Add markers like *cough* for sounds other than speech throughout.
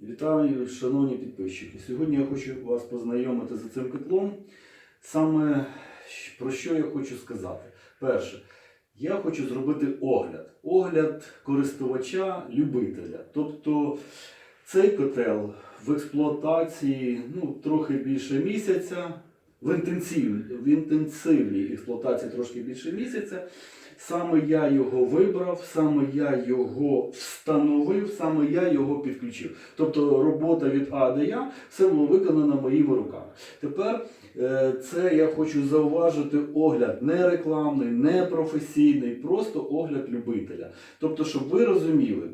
Вітаю, шановні підписчики. Сьогодні я хочу вас познайомити з цим котлом. Саме про що я хочу сказати. Перше, я хочу зробити огляд. Огляд користувача, любителя. Тобто цей котел в експлуатації ну, трохи більше місяця. В інтенсивній, в інтенсивній експлуатації трошки більше місяця. Саме я його вибрав, саме я його встановив, саме я його підключив. Тобто робота від А до Я все було виконано моїми руками. Тепер е, це я хочу зауважити огляд не рекламний, не професійний, просто огляд любителя. Тобто, щоб ви розуміли,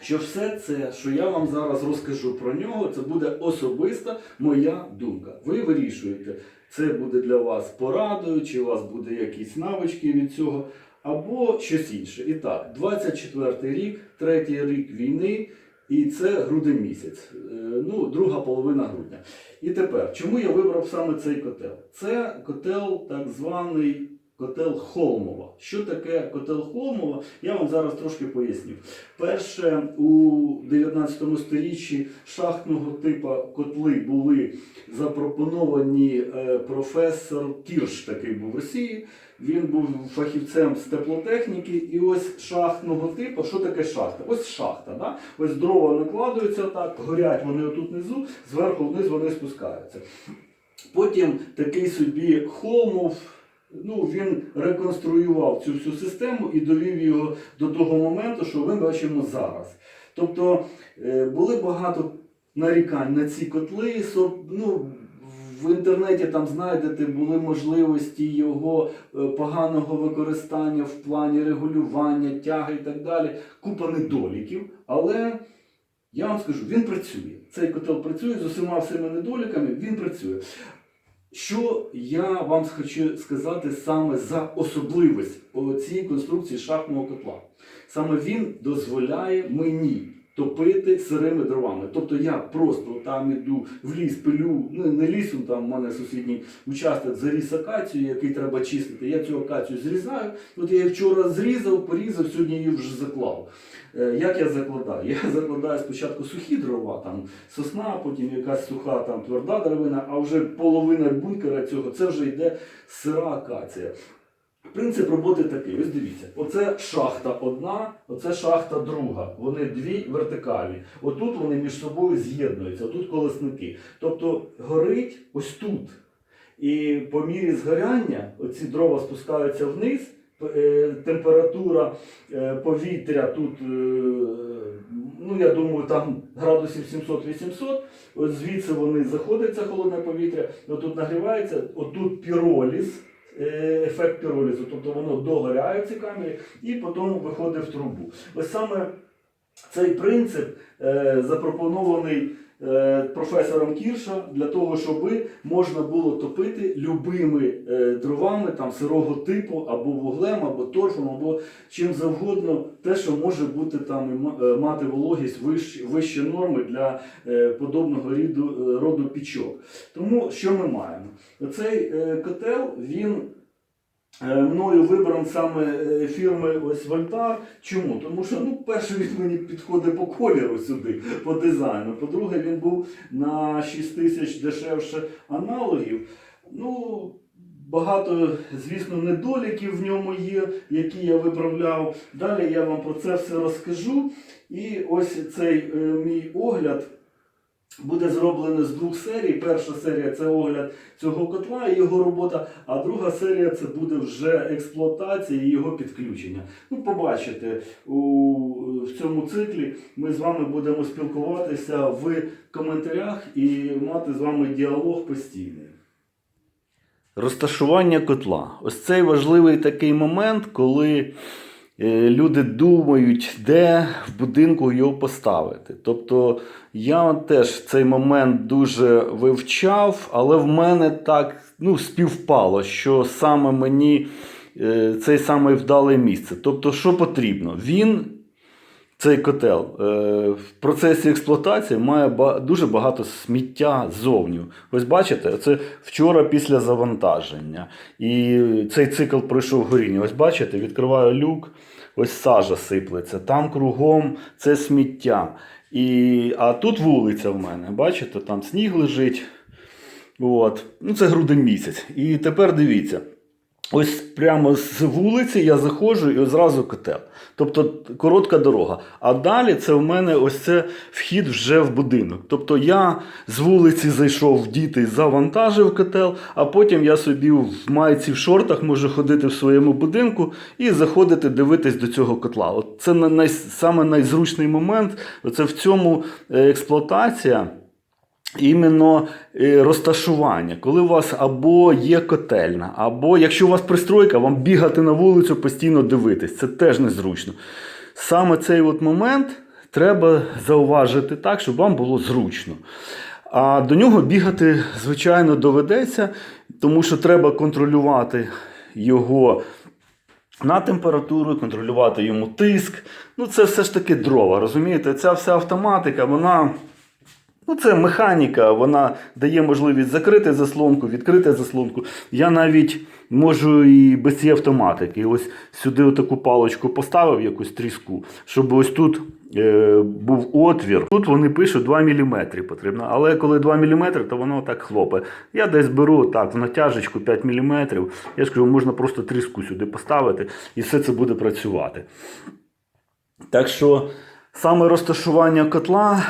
що все це, що я вам зараз розкажу про нього, це буде особиста моя думка. Ви вирішуєте, це буде для вас порадою, чи у вас буде якісь навички від цього, або щось інше. І так, 24 рік, третій рік війни, і це грудень місяць, е, ну, друга половина грудня. І тепер, чому я вибрав саме цей котел? Це котел так званий котел Холмова. Що таке котел Холмова? Я вам зараз трошки поясню. Перше, у 19 сторіччі шахтного типу котли були запропоновані е, професор Кірш, такий був в Росії. Він був фахівцем з теплотехніки, і ось шахтного типу. Що таке шахта? Ось шахта. Да? Ось дрова накладуються так, горять вони отут внизу, зверху вниз вони спускаються. Потім такий собі Холмов. Ну, він реконструював цю всю систему і довів його до того моменту, що ми бачимо зараз. Тобто е, були багато нарікань на ці котли. Ну, в інтернеті там знайдете були можливості його е, поганого використання в плані регулювання, тяги і так далі. Купа недоліків. Але я вам скажу, він працює. Цей котел працює з усіма цими недоліками, він працює. Що я вам хочу сказати саме за особливість цієї конструкції шахтного котла? Саме він дозволяє мені топити сирими дровами. Тобто я просто там іду в ліс, пилю, ну не лісом, там в мене сусідній участок заріс акацію, який треба чистити. Я цю акацію зрізаю. От я вчора зрізав, порізав, сьогодні її вже заклав. Е, Як я закладаю? Я *laughs* закладаю спочатку сухі дрова, там сосна, потім якась суха там тверда деревина, а вже половина бункера цього це вже йде сира акація. Принцип роботи такий, ось дивіться, оце шахта одна, оце шахта друга. Вони дві вертикальні. Отут вони між собою з'єднуються, отут колесники. Тобто горить ось тут. І по мірі згоряння оці дрова спускаються вниз, е, температура е, повітря тут, е, ну я думаю, там градусів 700-800. От звідси вони заходять, це холодне повітря, отут нагрівається, отут піроліз, ефект піролізу, тобто воно догоряє в цій камері і потім виходить в трубу. Ось саме цей принцип е, запропонований е, професором Кірша для того, щоб можна було топити любими е, дровами там, сирого типу, або вуглем, або торфом, або чим завгодно, те, що може бути там е, мати вологість вищ, вище норми для е, подобного ріду, е, роду пічок. Тому що ми маємо? Цей е, котел він. Е, Мною вибран саме е, фірми ось Вольтар. Чому? Тому що ну, перше він мені підходить по кольору сюди, по дизайну. По-друге, він був на 6 тисяч дешевше аналогів. Ну, багато, звісно, недоліків в ньому є, які я виправляв. Далі я вам про це все розкажу. І ось цей е, мій огляд буде зроблений з двох серій. Перша серія це огляд цього котла і його робота, а друга серія це буде вже експлуатація і його підключення. Ну, побачите, у, в цьому циклі ми з вами будемо спілкуватися в коментарях і мати з вами діалог постійний. Розташування котла. Ось цей важливий такий момент, коли люди думають, де в будинку його поставити. Тобто я теж цей момент дуже вивчав, але в мене так ну, співпало, що саме мені е, цей саме вдале місце. Тобто, що потрібно? Він цей котел е, в процесі експлуатації має дуже багато сміття ззовню. Ось бачите, це вчора після завантаження. І цей цикл пройшов горіння. Ось бачите, відкриваю люк, ось сажа сиплеться. Там кругом це сміття. І, а тут вулиця в мене. Бачите, там сніг лежить. От. Ну, це грудень місяць. І тепер дивіться. Ось прямо з вулиці я заходжу і одразу котел. Тобто коротка дорога. А далі це в мене ось це вхід вже в будинок. Тобто я з вулиці зайшов діти, завантажив котел, а потім я собі в майці в шортах можу ходити в своєму будинку і заходити дивитись до цього котла. От це най, саме найзручний момент. Оце в цьому е, експлуатація. Іменно е, розташування, коли у вас або є котельна, або якщо у вас пристройка, вам бігати на вулицю постійно дивитись. Це теж незручно. Саме цей от момент треба зауважити так, щоб вам було зручно. А до нього бігати, звичайно, доведеться, тому що треба контролювати його на температуру, контролювати йому тиск. Ну, це все ж таки дрова, розумієте? Ця вся автоматика, вона. Ну, це механіка, вона дає можливість закрити заслонку, відкрити заслонку. Я навіть можу і без цієї автоматики. Ось сюди отаку паличку поставив, якусь тріску, щоб ось тут е, був отвір. Тут вони пишуть 2 мм потрібно. Але коли 2 мм, то воно так хлопає. Я десь беру так, в натяжечку 5 мм. Я ж кажу, можна просто тріску сюди поставити, і все це буде працювати. Так що саме розташування котла,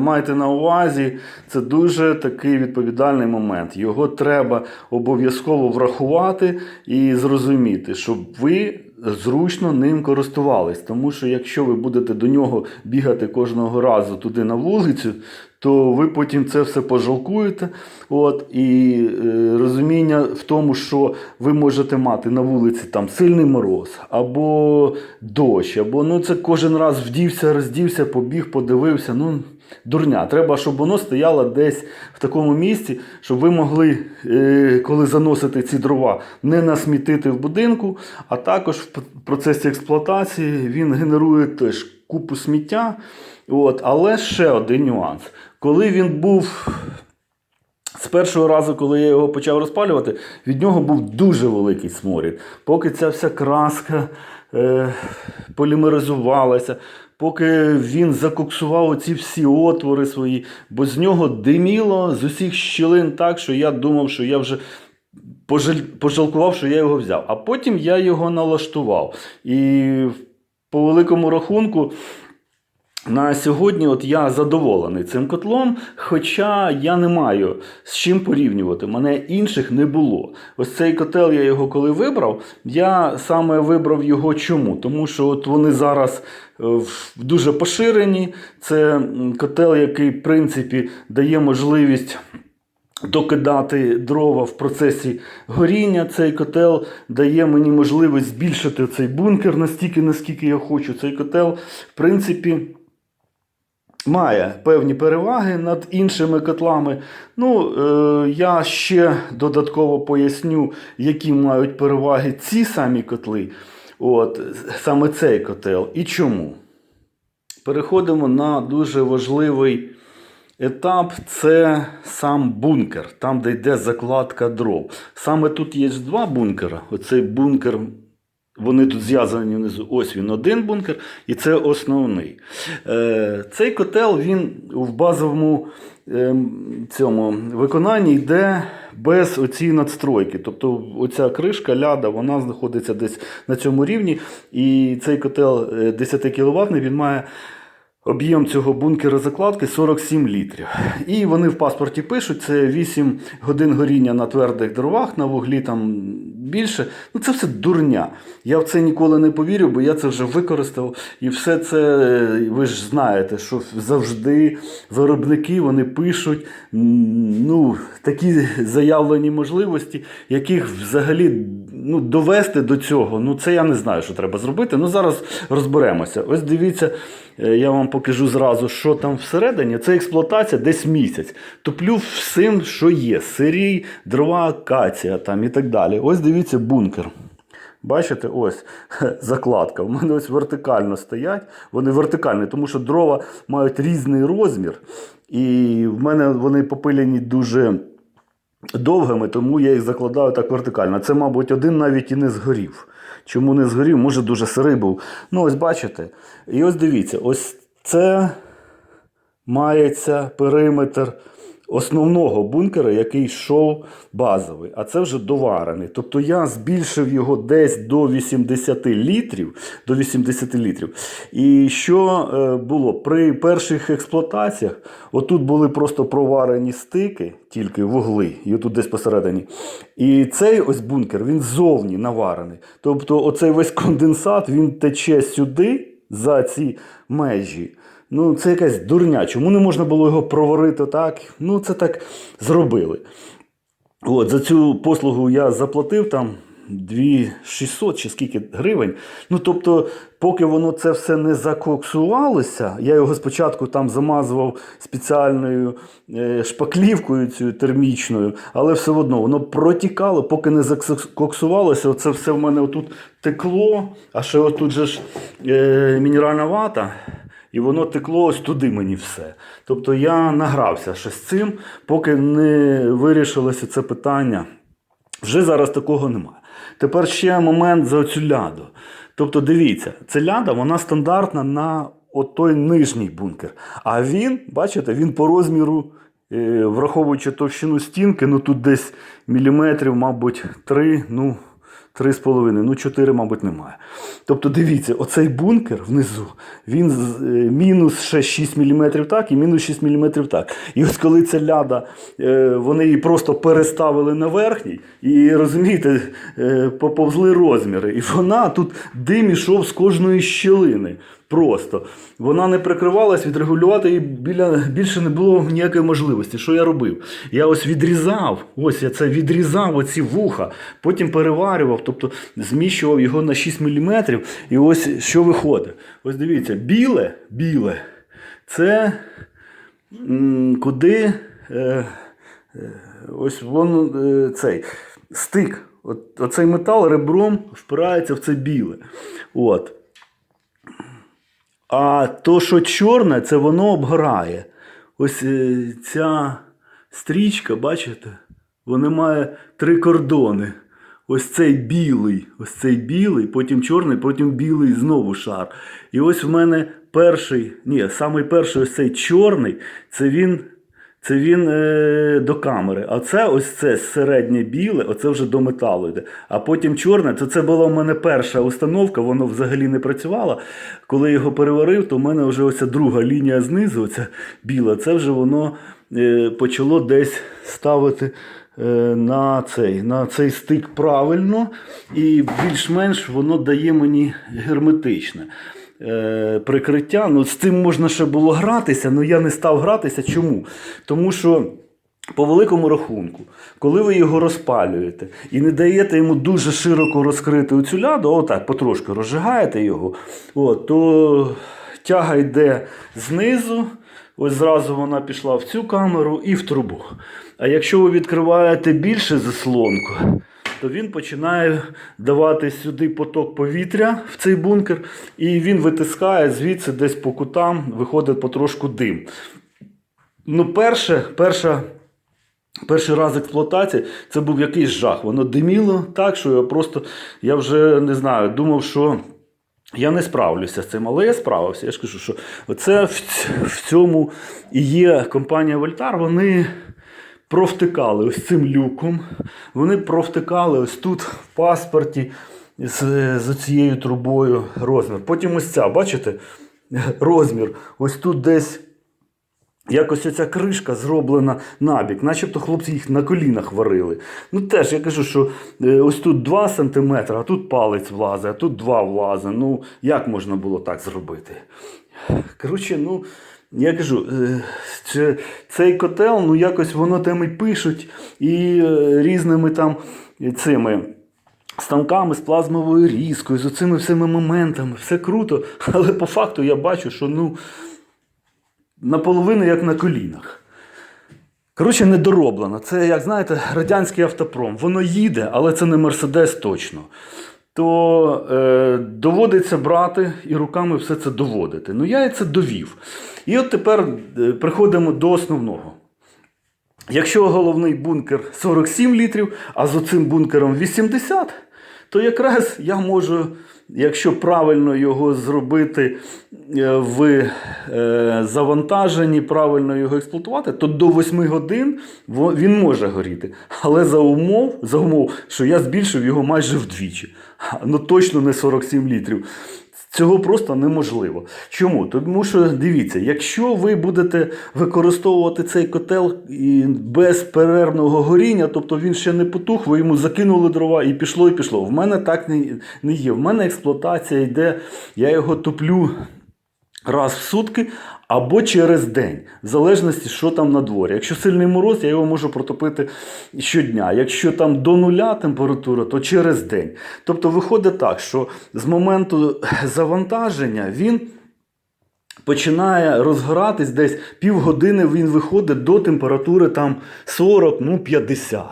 майте на увазі, це дуже такий відповідальний момент. Його треба обов'язково врахувати і зрозуміти, щоб ви зручно ним користувались. Тому що якщо ви будете до нього бігати кожного разу туди на вулицю, то ви потім це все пожалкуєте. От, і е, розуміння в тому, що ви можете мати на вулиці там сильний мороз, або дощ, або ну це кожен раз вдівся, роздівся, побіг, подивився. Ну, дурня. Треба, щоб воно стояло десь в такому місці, щоб ви могли, е, коли заносите ці дрова, не насмітити в будинку, а також в процесі експлуатації він генерує теж купу сміття. От, але ще один нюанс. Коли він був з першого разу, коли я його почав розпалювати, від нього був дуже великий сморід. Поки ця вся краска е, полімеризувалася, поки він закоксував оці всі отвори свої, бо з нього диміло з усіх щілин так, що я думав, що я вже пожалкував, що я його взяв. А потім я його налаштував. І по великому рахунку. На сьогодні от я задоволений цим котлом, хоча я не маю з чим порівнювати. Мене інших не було. Ось цей котел, я його коли вибрав, я саме вибрав його чому? Тому що от вони зараз е, дуже поширені. Це котел, який, в принципі, дає можливість. Докидати дрова в процесі горіння. Цей котел дає мені можливість збільшити цей бункер настільки, наскільки я хочу. Цей котел, в принципі, має певні переваги над іншими котлами. Ну, е, я ще додатково поясню, які мають переваги ці самі котли. От, саме цей котел. І чому? Переходимо на дуже важливий етап це сам бункер, там, де йде закладка дров. Саме тут є два бункера. Оцей бункер, вони тут зв'язані внизу. Ось він один бункер, і це основний. Е, цей котел він в базовому ем, цьому виконанні йде без оцієї надстройки. Тобто оця кришка ляда, вона знаходиться десь на цьому рівні. І цей котел е, 10 кВт, він має. Об'єм цього бункера закладки 47 літрів. І вони в паспорті пишуть, це 8 годин горіння на твердих дровах, на вуглі там більше. Ну це все дурня. Я в це ніколи не повірю, бо я це вже використав. І все це, е, ви ж знаєте, що завжди виробники вони пишуть ну, такі заявлені можливості, яких взагалі ну, довести до цього. Ну це я не знаю, що треба зробити. Ну зараз розберемося. Ось дивіться. Е, Я вам покажу зразу, що там всередині. Це експлуатація десь місяць. Топлю всім, що є. Сирій, дрова, акація там і так далі. Ось дивіться бункер. Бачите, ось *laughs* закладка. У мене ось вертикально стоять. Вони вертикальні, тому що дрова мають різний розмір. І в мене вони попилені дуже довгими, тому я їх закладаю так вертикально. Це, мабуть, один навіть і не згорів. Чому не згорів? Може, дуже сирий був. Ну, ось бачите. І ось дивіться, ось це мається периметр основного бункера, який йшов базовий, а це вже доварений. Тобто я збільшив його десь до 80 літрів. До 80 літрів. І що е, було? При перших експлуатаціях отут були просто проварені стики, тільки вугли, і отут десь посередині. І цей ось бункер він ззовні наварений. Тобто, оцей весь конденсат він тече сюди за ці межі. Ну, це якась дурня. Чому не можна було його проварити так? Ну, це так зробили. От, за цю послугу я заплатив там 2600 чи скільки гривень. Ну, тобто, поки воно це все не закоксувалося, я його спочатку там замазував спеціальною е, шпаклівкою цю термічною, але все одно воно протікало, поки не закоксувалося. Оце все в мене отут текло, а ще отут же ж е, мінеральна вата. І воно текло ось туди мені все. Тобто я награвся ще з цим, поки не вирішилося це питання. Вже зараз такого немає. Тепер ще момент за цю ляду. Тобто, дивіться, ця ляда вона стандартна на отой нижній бункер. А він, бачите, він по розміру, е, враховуючи товщину стінки, ну тут десь міліметрів, мабуть, 3, ну. 3,5, ну 4, мабуть, немає. Тобто, дивіться, оцей бункер внизу, він з- е, мінус ще 6 мм так і мінус 6 мм так. І ось коли ця ляда, е, вони її просто переставили на верхній, і розумієте, е, поповзли розміри. І вона тут дим ішов з кожної щілини. Просто вона не прикривалась, відрегулювати її біля більше не було ніякої можливості. Що я робив? Я ось відрізав, ось я це відрізав оці вуха, потім переварював, тобто зміщував його на 6 мм. І ось що виходить. Ось дивіться, біле, біле це м, куди е, е, ось вон е, цей стик. От, оцей метал ребром впирається в це біле. От. А то, що чорне, це воно обгорає. Ось е, ця стрічка, бачите, вона має три кордони. Ось цей білий, ось цей білий, потім чорний, потім білий знову шар. І ось в мене перший, ні, самий перший ось цей чорний, це він, це він е, до камери. А це ось це середнє біле, оце вже до металу йде. А потім чорне, це, це була в мене перша установка, воно взагалі не працювало. Коли я його переварив, то в мене вже оця друга лінія знизу, оця біла, це вже воно е, почало десь ставити е, на цей, на цей стик правильно, і більш-менш воно дає мені герметичне. Е, Прикриття, ну з цим можна ще було гратися, але я не став гратися. Чому? Тому що по великому рахунку, коли ви його розпалюєте і не даєте йому дуже широко розкрити оцю ляду, отак потрошки розжигаєте його, от, то тяга йде знизу, ось зразу вона пішла в цю камеру і в трубу. А якщо ви відкриваєте більше заслонку, то він починає давати сюди поток повітря в цей бункер, і він витискає звідси десь по кутам, виходить потрошку дим. Ну, перше, перша Перший раз експлуатації це був якийсь жах. Воно диміло так, що я просто я вже не знаю, думав, що я не справлюся з цим, але я справився. Я ж кажу, що оце в, в цьому і є компанія Вольтар. Вони провтикали ось цим люком. Вони провтикали ось тут в паспорті з, з цією трубою розмір. Потім ось ця, бачите, розмір. Ось тут десь. Якось оця кришка зроблена набік, начебто хлопці їх на колінах варили. Ну теж я кажу, що е, ось тут 2 см, а тут палець влазить, а тут 2 влазить. Ну як можна було так зробити? Коротше, ну я кажу, е, це- цей котел, ну якось воно там і пишуть, і е, різними там цими. Станками з плазмовою різкою, з оцими всіми моментами, все круто. Але по факту я бачу, що ну, наполовину як на колінах. Коротше, недороблено. Це, як знаєте, радянський автопром. Воно їде, але це не Мерседес точно. То е, доводиться брати і руками все це доводити. Ну, я і це довів. І от тепер е, приходимо до основного. Якщо головний бункер 47 літрів, а з оцим бункером 80, то якраз я можу, якщо правильно його зробити е, в е, завантаженні, правильно його експлуатувати, то до 8 годин він може горіти. Але за умов, за умов, що я збільшив його майже вдвічі. Ну точно не 47 літрів. Цього просто неможливо. Чому? Тому що дивіться, якщо ви будете використовувати цей котел і без перервного горіння, тобто він ще не потух, ви йому закинули дрова і пішло, і пішло. В мене так не, є. В мене експлуатація йде, я його топлю раз в сутки або через день, в залежності, що там на дворі. Якщо сильний мороз, я його можу протопити щодня. Якщо там до нуля температура, то через день. Тобто виходить так, що з моменту *clears throat* завантаження він. Починає розгоратись десь півгодини він виходить до температури там 40, ну 50.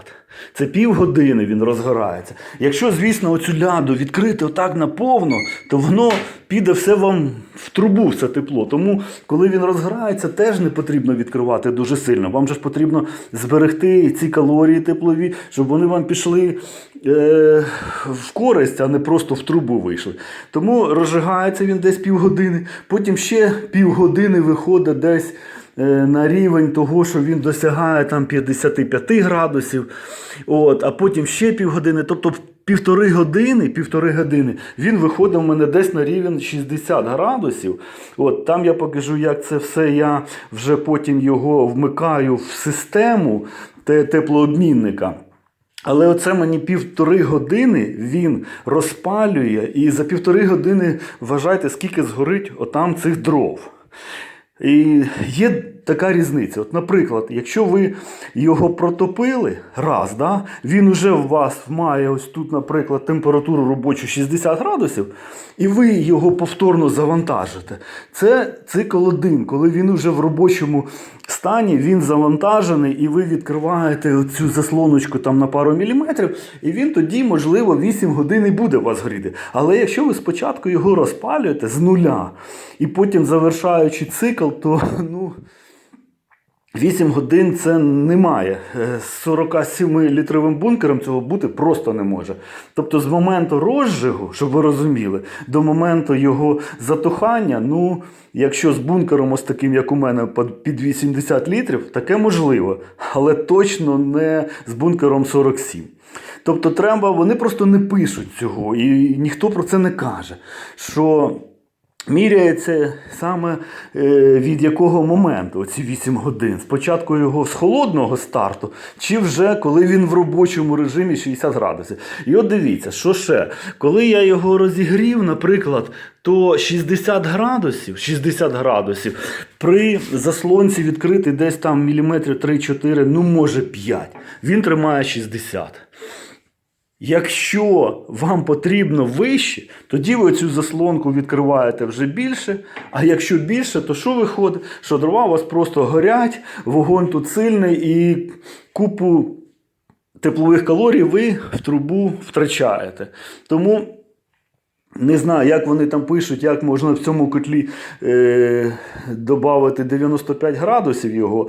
Це півгодини він розгорається. Якщо, звісно, оцю ляду відкрити отак наповно, то воно піде все вам в трубу, все тепло. Тому, коли він розгорається, теж не потрібно відкривати дуже сильно. Вам же ж потрібно зберегти ці калорії теплові, щоб вони вам пішли е, в користь, а не просто в трубу вийшли. Тому розжигається він десь півгодини, потім ще півгодини виходить десь на рівень того, що він досягає там 55 градусів, от, а потім ще півгодини. Тобто півтори години, півтори години він виходить у мене десь на рівень 60 градусів. От, там я покажу, як це все я вже потім його вмикаю в систему теплообмінника. Але оце мені півтори години він розпалює, і за півтори години вважайте, скільки згорить отам цих дров. І є така різниця. От, наприклад, якщо ви його протопили раз, да, він уже у вас має ось тут, наприклад, температуру робочу 60 градусів, і ви його повторно завантажите. Це цикл один, коли він уже в робочому стані, він завантажений, і ви відкриваєте цю заслоночку там на пару міліметрів, і він тоді, можливо, 8 годин і буде у вас горіти. Але якщо ви спочатку його розпалюєте з нуля, і потім завершаючи цикл, то ну. 8 годин це немає. Е, З 47-літровим бункером цього бути просто не може. Тобто з моменту розжигу, щоб ви розуміли, до моменту його затухання, ну, якщо з бункером ось таким, як у мене, під 80 літрів, таке можливо, але точно не з бункером 47. Тобто треба, вони просто не пишуть цього, і ніхто про це не каже. Що Міряється саме е, від якого моменту оці 8 годин. Спочатку його з холодного старту, чи вже коли він в робочому режимі 60 градусів. І от дивіться, що ще, коли я його розігрів, наприклад, то 60 градусів, 60 градусів при заслонці відкритий десь там міліметрів 3-4, ну може 5. Він тримає 60. Якщо вам потрібно вище, тоді ви цю заслонку відкриваєте вже більше. А якщо більше, то що виходить? Що дрова у вас просто горять, вогонь тут сильний і купу теплових калорій ви в трубу втрачаєте. Тому не знаю, як вони там пишуть, як можна в цьому котлі е, додати 95 градусів його.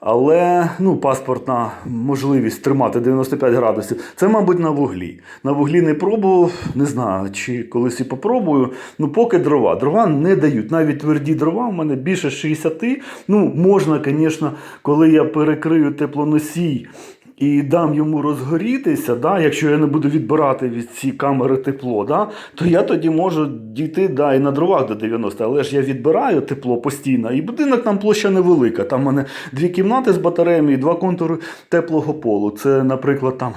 Але ну, паспортна можливість тримати 95 градусів, це, мабуть, на вуглі. На вуглі не пробував, не знаю, чи колись і попробую. Ну, поки дрова. Дрова не дають. Навіть тверді дрова в мене більше 60. Ну, можна, звісно, коли я перекрию теплоносій і дам йому розгорітися, да, якщо я не буду відбирати від цієї камери тепло, да, то я тоді можу дійти да, і на дровах до 90, але ж я відбираю тепло постійно, і будинок там площа невелика. Там в мене дві кімнати з батареями і два контури теплого полу. Це, наприклад, там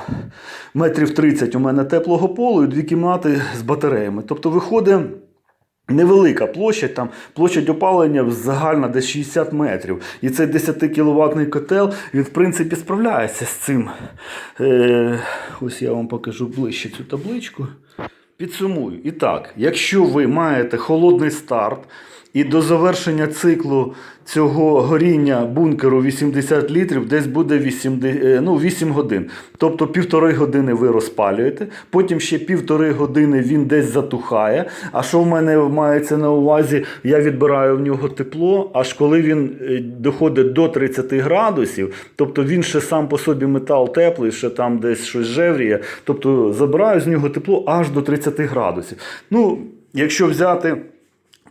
метрів 30 у мене теплого полу і дві кімнати з батареями. Тобто виходить. Невелика площа, там площадь опалення загальна десь 60 метрів. І цей 10 кіловатний котел, він в принципі справляється з цим. Е, ось я вам покажу ближче цю табличку. Підсумую. І так, якщо ви маєте холодний старт І до завершення циклу цього горіння бункеру 80 літрів десь буде 80, е, ну, 8 годин. Тобто півтори години ви розпалюєте, потім ще півтори години він десь затухає. А що в мене мається на увазі? Я відбираю в нього тепло, аж коли він е, доходить до 30 градусів, тобто він ще сам по собі метал теплий, ще там десь щось жевріє. Тобто забираю з нього тепло аж до 30 градусів. Ну, якщо взяти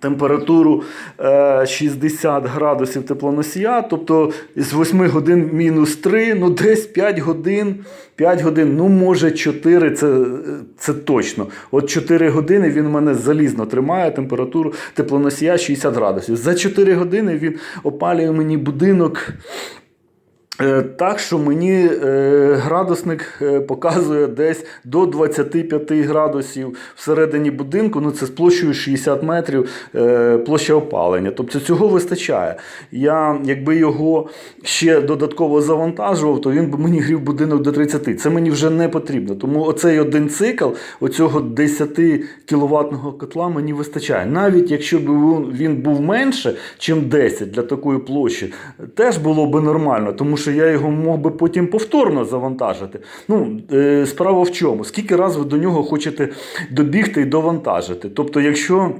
температуру е, 60 градусів теплоносія, тобто з 8 годин мінус 3, ну десь 5 годин, 5 годин, ну може 4, це, це точно. От 4 години він мене залізно тримає температуру теплоносія 60 градусів. За 4 години він опалює мені будинок. Е, Так, що мені е, градусник е, показує десь до 25 градусів всередині будинку. Ну це з площею 60 метрів площа опалення. Тобто цього вистачає. Я, якби його ще додатково завантажував, то він би мені грів будинок до 30. Це мені вже не потрібно. Тому оцей один цикл оцього 10 кіловатного котла мені вистачає. Навіть якщо б він був менше, ніж 10 для такої площі, теж було б нормально, тому що я його мог би потім повторно завантажити. Ну, е, справа в чому? Скільки разів ви до нього хочете добігти і довантажити? Тобто, якщо.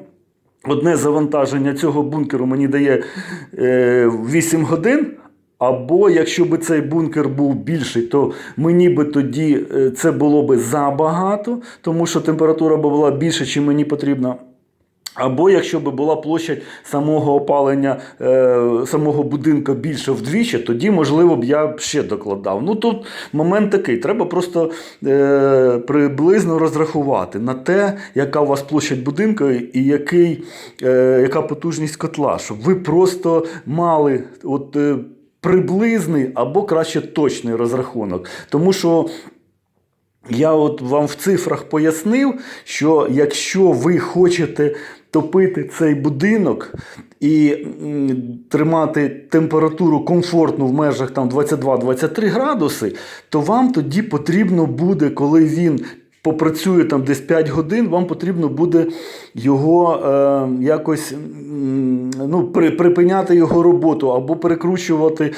Одне завантаження цього бункеру мені дає е, 8 годин. Або якщо б цей бункер був більший, то мені би тоді е, це було би забагато, тому що температура б була більше, чим мені потрібно. Або якщо б була площадь самого опалення е, самого будинку більше вдвічі, тоді, можливо, б я ще докладав. Ну тут момент такий: треба просто е, приблизно розрахувати на те, яка у вас площадь будинку і який, е, яка потужність котла, щоб ви просто мали от, е, приблизний або краще точний розрахунок. Тому що. Я от вам в цифрах пояснив, що якщо ви хочете топити цей будинок і тримати температуру комфортну в межах там 22-23 градуси, то вам тоді потрібно буде, коли він попрацює там десь 5 годин, вам потрібно буде його е, якось ну, при, припиняти його роботу або перекручувати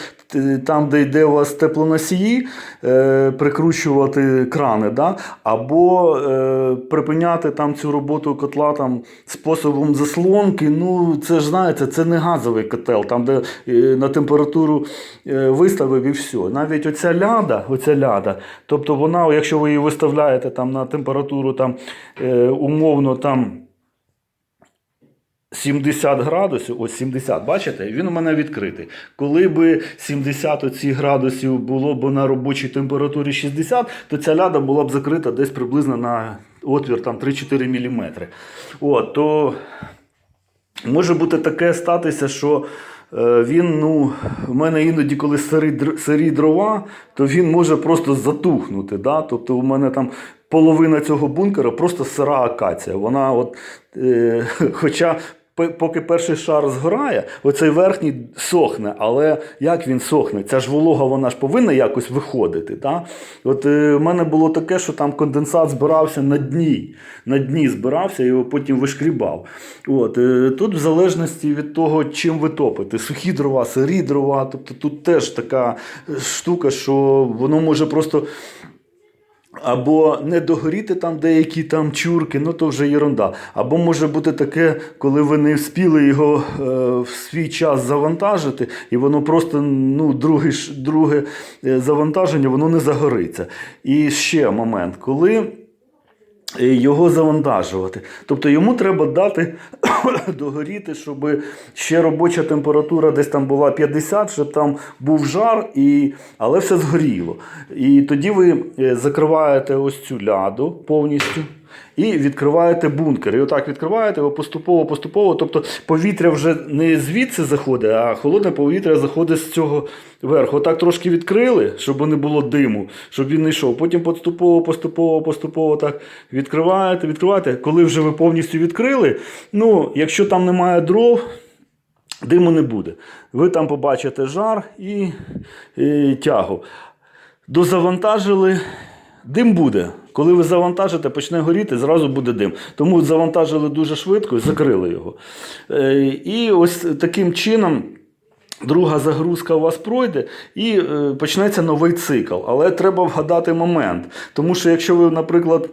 там, де йде у вас теплоносії, е, прикручувати крани, да? або е, припиняти там цю роботу котла там, способом заслонки. Ну, це ж знаєте, це не газовий котел, там, де е, на температуру е, виставив і все. Навіть оця ляда, оця ляда, тобто вона, якщо ви її виставляєте там, на температуру там, е, умовно там. 70 градусів, ось 70, бачите, він у мене відкритий. Коли би 70 оці градусів було б на робочій температурі 60, то ця ляда була б закрита десь приблизно на отвір там 3-4 мм. От, то може бути таке статися, що е, він, ну, в мене іноді, коли сирі, сирі дрова, то він може просто затухнути. Да? Тобто у мене там половина цього бункера просто сира акація. Вона от, е, *laughs* хоча поки перший шар згорає, оцей верхній сохне, але як він сохне? Ця ж волога вона ж повинна якось виходити. Да? От е, в мене було таке, що там конденсат збирався на дні. На дні збирався, його потім вишкрібав. От, е, тут в залежності від того, чим ви топите, сухі дрова, сирі дрова, тобто тут теж така штука, що воно може просто. Або не догоріти там деякі там чурки, ну то вже єрунда. Або може бути таке, коли ви не вспіли його е, в свій час завантажити, і воно просто ну, друге, друге е, завантаження, воно не загориться. І ще момент, коли його завантажувати. Тобто йому треба дати *coughs* догоріти, щоб ще робоча температура десь там була 50, щоб там був жар, і... але все згоріло. І тоді ви е, закриваєте ось цю ляду повністю. І відкриваєте бункер. І отак відкриваєте його поступово, поступово. Тобто повітря вже не звідси заходить, а холодне повітря заходить з цього верху. Отак трошки відкрили, щоб не було диму, щоб він не йшов. Потім поступово, поступово, поступово так відкриваєте, відкриваєте. Коли вже ви повністю відкрили, ну, якщо там немає дров, диму не буде. Ви там побачите жар і, і тягу. Дозавантажили, дим буде. Коли ви завантажите, почне горіти, зразу буде дим. Тому завантажили дуже швидко і закрили його. Е, І ось таким чином. Друга загрузка у вас пройде і е, почнеться новий цикл. Але треба вгадати момент. Тому що якщо ви, наприклад,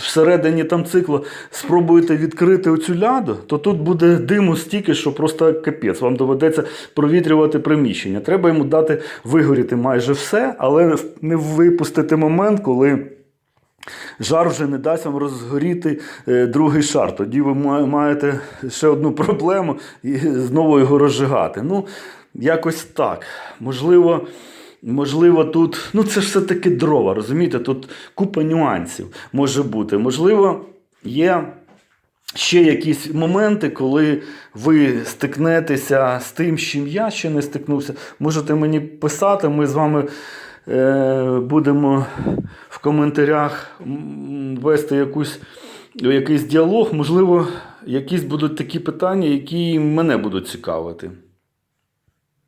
всередині там циклу спробуєте відкрити оцю ляду, то тут буде диму стільки, що просто капець. Вам доведеться провітрювати приміщення. Треба йому дати вигоріти майже все, але не випустити момент, коли. Жар вже не дасть вам розгоріти е, другий шар. Тоді ви маєте ще одну проблему і знову його розжигати. Ну, якось так. Можливо, можливо, тут. Ну, це ж все-таки дрова, розумієте? Тут купа нюансів може бути. Можливо, є. Ще якісь моменти, коли ви стикнетеся з тим, з чим я ще не стикнувся, можете мені писати, ми з вами е, будемо в коментарях вести якусь, якийсь діалог. Можливо, якісь будуть такі питання, які мене будуть цікавити.